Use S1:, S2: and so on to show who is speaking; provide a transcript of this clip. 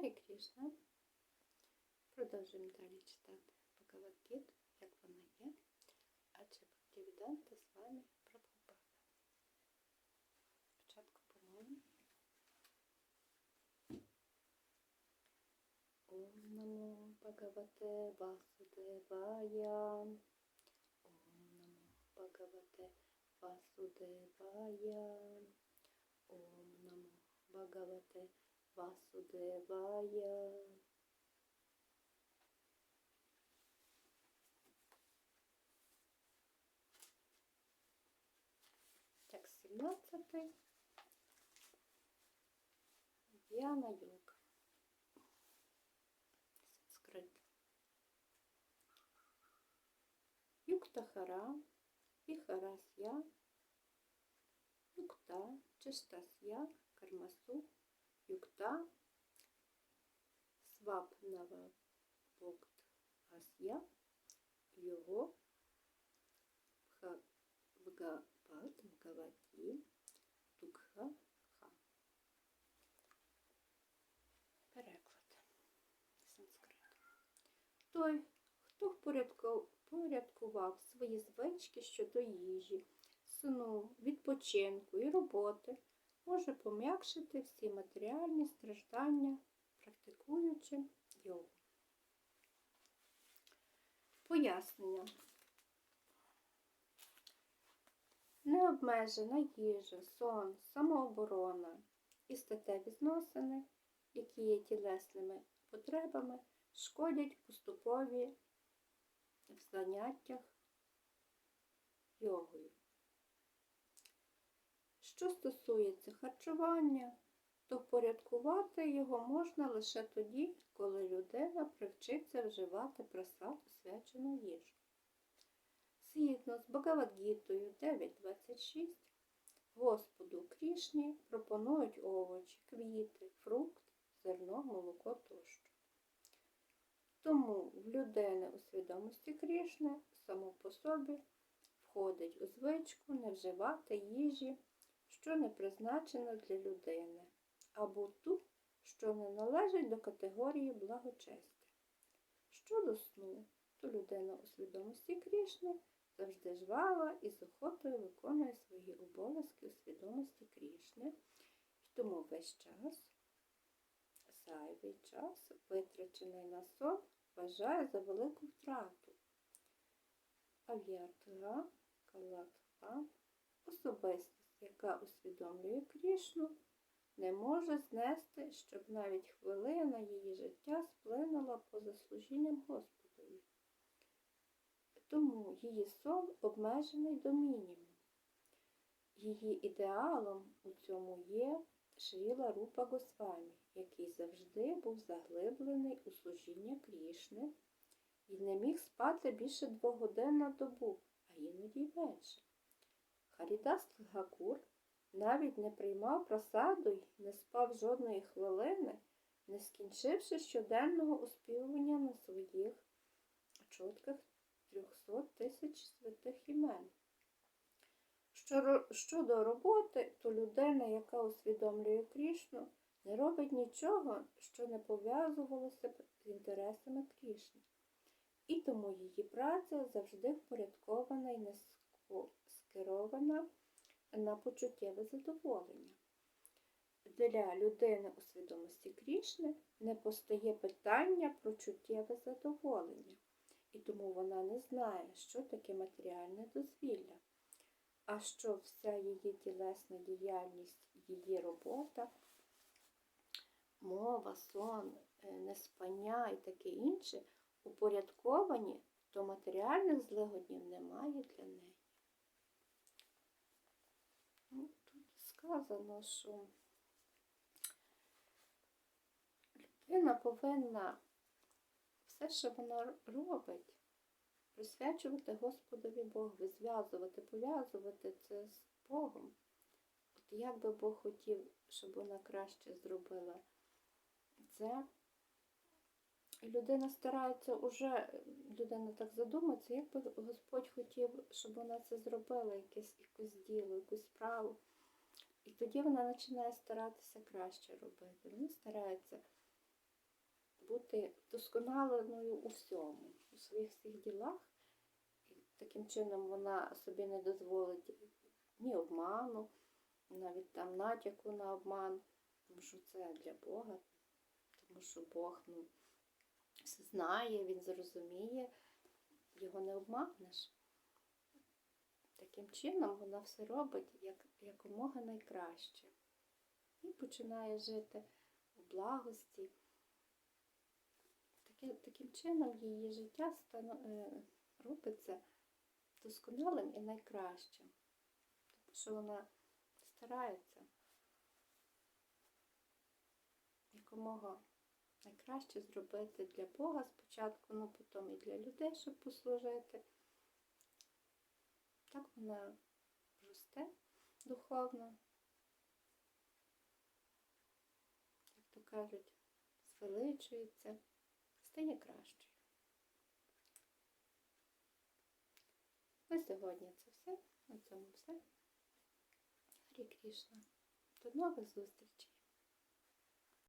S1: Гарі Крішна. Продовжуємо далі читати Бхагавадгіту, як вона є. Адже Бхактивіданта з вами Прабхупада. Спочатку помолимо. Ом намо Бхагавате Васудевая. Ом намо Бхагавате Васудевая. Ом намо Бхагавате Васудевая. Так, 17. Діана Йога. Санскрит. Юктахара, Віхарасya, Юкта, Чистасya, Кармасу, Юкта, Свапнава Асya, Його, Бхагават, Бхагаваті, Дукха, Ха. Переклад санскриту. Той, хто впорядкував свої звички щодо їжі, сну, відпочинку і роботи, може пом'якшити всі матеріальні страждання, практикуючи йогу. Пояснення. Необмежена їжа, сон, самооборона і статеві зносини, які є тілесними потребами, шкодять поступові в заняттях йогою. Що стосується харчування, то впорядкувати його можна лише тоді, коли людина привчиться вживати просад свячену їжу. Згідно з Багавадгітою 9.26, Господу Крішні пропонують овочі, квіти, фрукт, зерно, молоко тощо. Тому в людини у свідомості Крішни само по собі входить у звичку не вживати їжі, що не призначена для людини, або ту, що не належить до категорії благочестя. Щодо сну, то людина у свідомості Крішни завжди жвава і з охотою виконує свої обов'язки у свідомості Крішни, і тому весь час, зайвий час, витрачений на сон, вважає за велику втрату. Авіатра, калатва, особистість, яка усвідомлює Крішну, не може знести, щоб навіть хвилина її життя сплинула поза служінням Господові. Тому її сон обмежений до мінімуму. Її ідеалом у цьому є Шріла Рупа Госвамі, який завжди був заглиблений у служіння Крішни і не міг спати більше двох годин на добу, а іноді менше. Харідас Гакур навіть не приймав просаду й не спав жодної хвилини, не скінчивши щоденного оспівування на своїх чотках 300 тисяч святих імен. Щодо роботи, то людина, яка усвідомлює Крішну, не робить нічого, що не пов'язувалося з інтересами Крішни. І тому її праця завжди впорядкована і не скерована на почуттєве задоволення. Для людини у свідомості Крішни не постає питання про чуттєве задоволення, і тому вона не знає, що таке матеріальне дозвілля, а що вся її тілесна діяльність, її робота, мова, сон, е, неспання і таке інше упорядковані, то матеріальних злигоднів немає для неї. Ну, Тут сказано, що людина повинна все, що вона робить, присвячувати Господові Богу, зв'язувати, пов'язувати це з Богом. От як би Бог хотів, щоб вона краще зробила це. І людина старається уже, людина так задумається, як би Господь хотів, щоб вона це зробила, якесь якусь діло, якусь справу. І тоді вона починає старатися краще робити. Вона старається бути досконаленою у всьому, у своїх всіх ділах. І таким чином вона собі не дозволить ні обману, навіть там натяку на обман, тому що це для Бога, тому що Бог ну, все знає, він зрозуміє, його не обманеш. Таким чином вона все робить як, якомога найкраще. І починає жити у благості. Таке, таким чином її життя е, робиться досконалим і найкращим. Тому що вона старається якомога найкраще зробити для Бога спочатку, ну потім і для людей, щоб послужити. Так вона росте духовно, як то кажуть, звеличується, стає кращою. На сьогодні це все. На цьому все. Гарі Крішна. До нових зустрічей!